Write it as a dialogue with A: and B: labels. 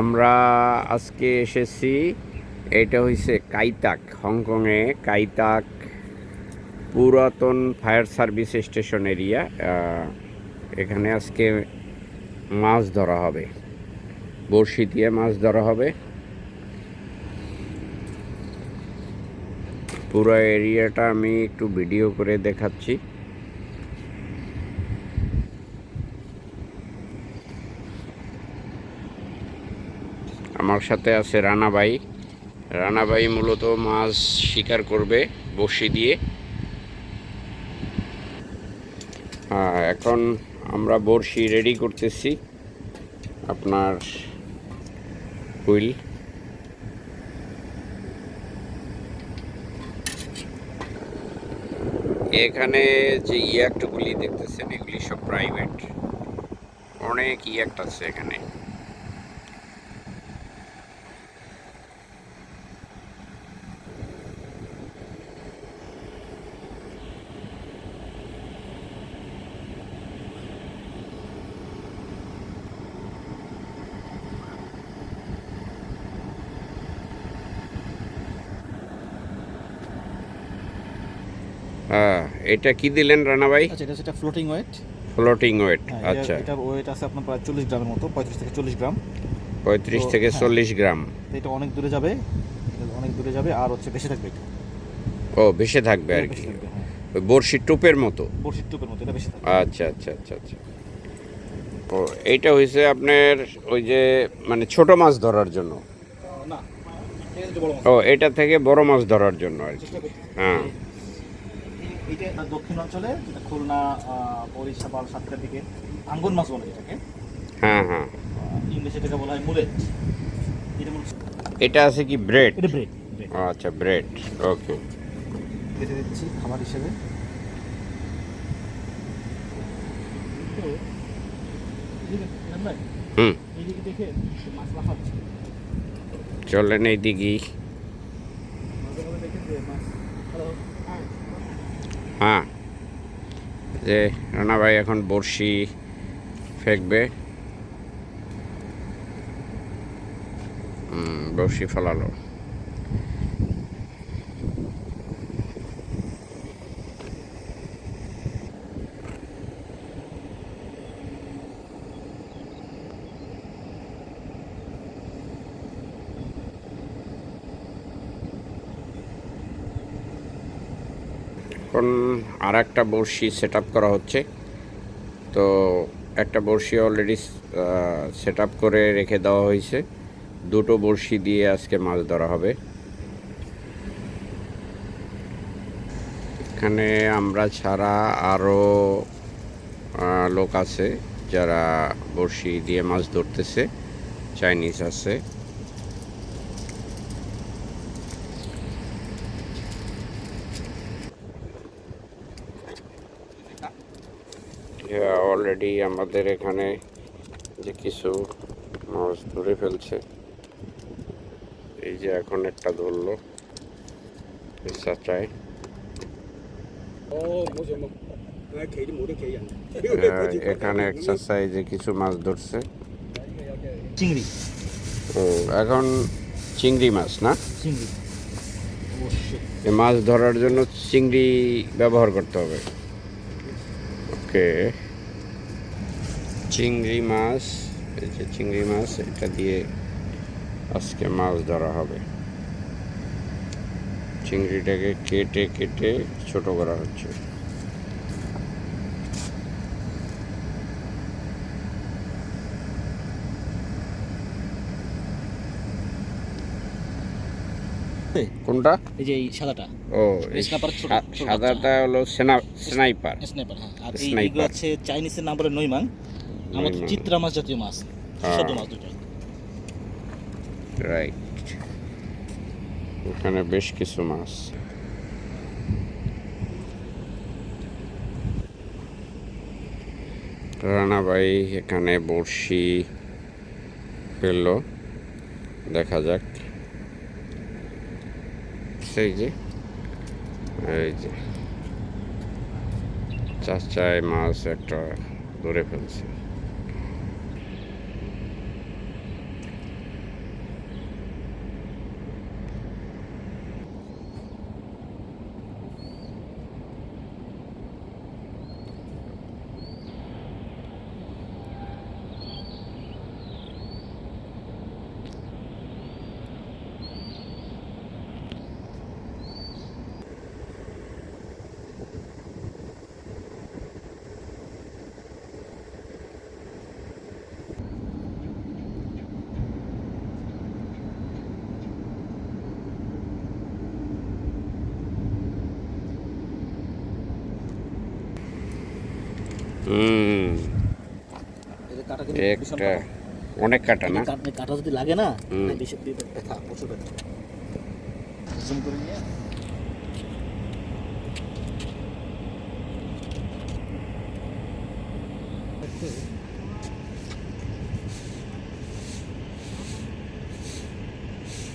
A: আমরা আজকে এসেছি, এটা হইছে কাইতাক, হংকংয়ে কাইতাক পুরাতন ফায়ার সার্ভিস স্টেশন এরিয়া। এখানে আজকে মাছ ধরা হবে, বড়শি দিয়ে মাছ ধরা হবে। পুরো এরিয়াটা আমি একটু ভিডিও করে দেখাচ্ছি। আমার সাথে আছে রানাবাই রানাবাই মূলত মাছ শিকার করবে বড়শি দিয়ে। এখন আমরা বড়শি রেডি করতেছি। আপনার হুইল। এখানে যে ইয়াকটগুলি দেখতেছেন, এগুলি সব প্রাইভেট অনেক ইয়াক্ট আছে এখানে। হ্যাঁ এটা কি দিলেন রানা ভাই?
B: আচ্ছা এটা সেটা ফ্লোটিং ওয়েট
A: ফ্লোটিং ওয়েট আচ্ছা।
B: এটার ওয়েট আছে আপনার প্রায় চল্লিশ গ্রামের মতো পঁয়ত্রিশ থেকে চল্লিশ গ্রাম।
A: পঁয়ত্রিশ থেকে
B: হ্যাঁ।
A: চল্লিশ গ্রাম।
B: এটা অনেক দূরে যাবে অনেক দূরে যাবে আর হচ্ছে বেশি থাকবে এটা।
A: ও ভেসে থাকবে আর কি।
B: হ্যাঁ।
A: ওই বড়শির টোপের মতো?
B: বড়শির টুপের মতো এটা বেশি থাকবে।
A: আচ্ছা আচ্ছা আচ্ছা আচ্ছা। ও এইটা হয়েছে আপনার ওই যে মানে ছোট মাছ ধরার জন্য?
B: না এটা
A: ও এটা থেকে বড় মাছ ধরার জন্য আর কি। হ্যাঁ।
B: এটা দক্ষিণ অঞ্চলে যেটা খুলনা আহ, বরিশাল সাতটার দিকে আঙ্গুর মাছ বলে এটাকে।
A: হ্যাঁ হ্যাঁ।
B: ইংলিশে এটাকে বলা হয় মুলেট। এটা
A: এটা আছে কি ব্রেড?
B: এটা ব্রেড
A: আচ্ছা ব্রেড। ওকে।
B: কেটে দিচ্ছি খাবার হিসেবে।
A: হুম। চলেন এই দিকেই
B: মাঝে মাঝে দেখে যে মাছ হ্যালো হ্যাঁ
A: হ্যাঁ যে রানা ভাই এখন বড়শি ফেকবে। বড়শি ফেলালো। এখন আর একটা বড়শি সেট করা হচ্ছে। তো একটা বড়শি অলরেডি সেট করে রেখে দেওয়া হয়েছে। দুটো বড়শি দিয়ে আজকে মাছ ধরা হবে। এখানে আমরা ছাড়া আরও লোক আছে যারা বড়শি দিয়ে মাছ ধরতেছে। চাইনিজ আছে। অলরেডি আমাদের এখানে যে কিছু মাছ ধরে ফেলছে। এই যে এখন একটা ধরলো হ্যাঁ, এখানে এক্সারসাইজে কিছু মাছ ধরছে।
B: চিংড়ি।
A: ও এখন চিংড়ি মাছ না?
B: চিংড়ি।
A: মাছ ধরার জন্য চিংড়ি ব্যবহার করতে হবে। ওকে। চিংড়ি মাছ এই যে চিংড়ি মাছ এটা দিয়ে আজকে মাছ ধরা হবে। চিংড়িটাকে কেটে কেটে ছোট করা হচ্ছে। কোনটা?
B: এই যে সাদাটা।
A: ও সাদাটা হলো সেনা স্নাইপার।
B: স্নাইপার হ্যাঁ। আর এই. আছে চাইনিজের নাম বলে নইমাং আমাদের। চিত্রা মাছ জাতীয় মাছ
A: হ্যাঁ।
B: মাছ
A: রাইট ওখানে বেশ কিছু মাছ। রানাবাই এখানে বড়শি ফেলল। দেখা যাক। সেই যে এই যে। চাচায় মাছ একটা ধরে ফেলছে। একটা অনেক কাটা না?
B: কাটা যদি লাগে না বেশি ব্যথা প্রচুর ব্যথা করে নিয়ে।